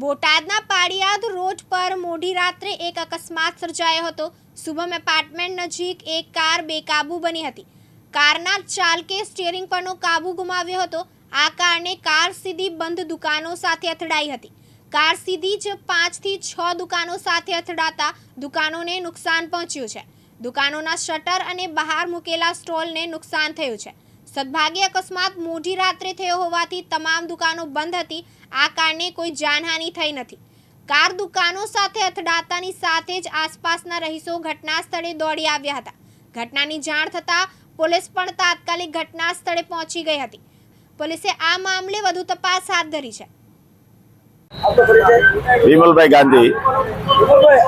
બોટાદના પાડિયાદ રોડ પર મોડી રાત્રે એક અકસ્માત સર્જાયો હતો. શુભમ એપાર્ટમેન્ટ નજીક એક કાર બેકાબુ બની હતી. કારના ચાલકે સ્ટીયરિંગ પરનો કાબુ ગુમાવ્યો હતો. આ કારણે કાર સીધી બંધ દુકાનો સાથે અથડાઈ હતી. કાર સીધી જ પાંચથી છ દુકાનો સાથે અથડાતા દુકાનોને નુકસાન પહોંચ્યું છે. દુકાનોના શટર અને બહાર મૂકેલા સ્ટોલને નુકસાન થયું છે. સદભાગ્ય અકસ્માત મોડી રાત્રે થયો હોવાથી તમામ દુકાનો બંધ હતી. આ કારણે કોઈ જાનહાનિ થઈ નથી. કાર દુકાનો સાથે અથડાતાની સાથે જ આસપાસના રહીશો ઘટના સ્થળે દોડી આવ્યા હતા. ઘટનાની જાણ થતાં પોલીસ પણ તાત્કાલિક ઘટના સ્થળે પહોંચી ગઈ હતી. પોલીસે આ મામલે વધુ તપાસ હાથ ધરી છે. વિમલભાઈ ગાંધી.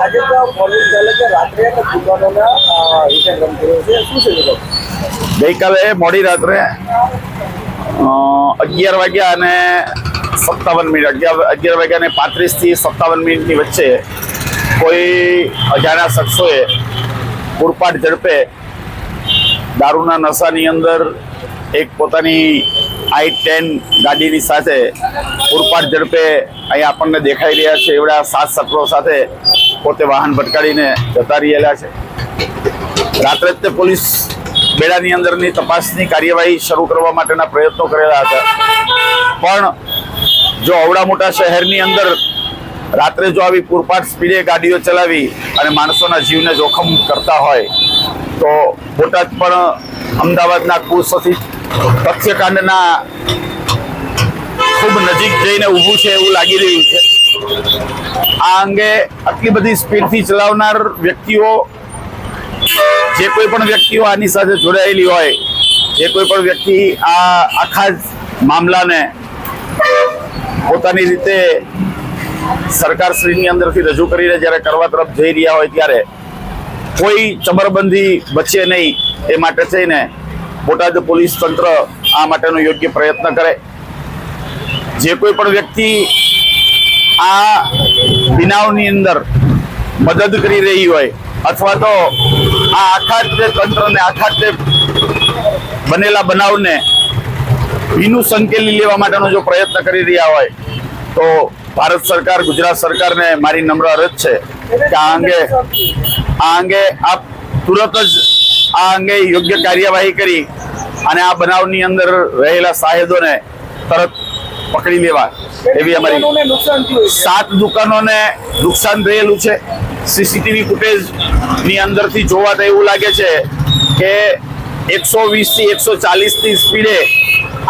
આજે તો ચાલકે રાત્રે દુકાનોના રીતે કર્યો છે. શું છે ગઈકાલે મોડી રાત્રે અગિયાર વાગ્યા અને સત્તાવન મિનિટ, અગિયાર અગિયાર વાગ્યા અને પાંત્રીસથી સત્તાવન મિનિટની વચ્ચે કોઈ અજાણ્યા શખ્સોએ પૂરપાટ ઝડપે દારૂના નશાની અંદર એક પોતાની આઈ ટેન ગાડીની સાથે પૂરપાટ ઝડપે અહીંયા આપણને દેખાઈ રહ્યા છે. એવડા સાત સત્રો સાથે પોતે વાહન ભટકાડીને જતા રહેલા છે. રાત્રે જ તે પોલીસ બેડાની અંદરની તપાસની કાર્યવાહી શરૂ કરવા માટેના પ્રયત્નો કરેલા હતા. પણ જો અવડા મોટા શહેરની અંદર રાત્રે જો આવી પૂરપાટ સ્પીડે ગાડીઓ ચલાવી અને માણસોના જીવને જોખમ કરતા હોય, તો બોટાદ પણ અમદાવાદના કુસથી હત્યાકાંડના ખૂબ નજીક જઈને ઊભું છે એવું લાગી રહ્યું છે. આ અંગે આટલી બધી સ્પીડથી ચલાવનાર વ્યક્તિઓ જે કોઈ પણ વ્યક્તિઓ આની સાથે જોડાયેલી હોય, જે કોઈ પણ વ્યક્તિ આ આખા મામલાને પોતાની રીતે સરકારશ્રીની અંદરથી રજૂ કરીને જ્યારે કરવા તરફ જઈ રહ્યા હોય ત્યારે કોઈ ચમરબંધી બચે નહીં એ માટે થઈને બોટાદ પોલીસ તંત્ર આ માટેનો યોગ્ય પ્રયત્ન કરે. જે કોઈ પણ વ્યક્તિ આ બનાવની અંદર મદદ કરી રહી હોય અથવા તો આ આખા જ તે તંત્રને આખા જ બનેલા બનાવને ભીનું સંકેલી લેવા માટેનો જો પ્રયત્ન કરી રહ્યા હોય તો ભારત સરકાર ગુજરાત સરકારને મારી નમ્ર અરજ છે કે આ અંગે આ અંગે આપ તુરત જ આ અંગે યોગ્ય કાર્યવાહી કરી અને આ બનાવની અંદર રહેલા સાહેદોને તરત પકડી લેવા એવી અમારી સાત દુકાનોને નુકસાન થયેલું છે. સીસીટીવી ફૂટેજની અંદરથી જોવા તો એવું લાગે છે કે એકસો વીસથી એકસો ચાલીસની સ્પીડે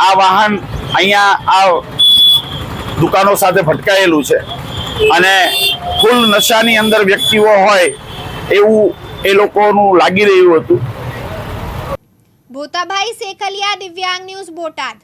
આ વાહન અહીંયા આ દુકાનો સાથે ભટકાયેલું છે. અને ફૂલ નશાની અંદર વ્યક્તિઓ હોય એવું એ લોકોનું લાગી રહ્યું હતું. ભૂતાભાઈ શેખલિયા, દિવ્યાંગ ન્યૂઝ બોટાદ.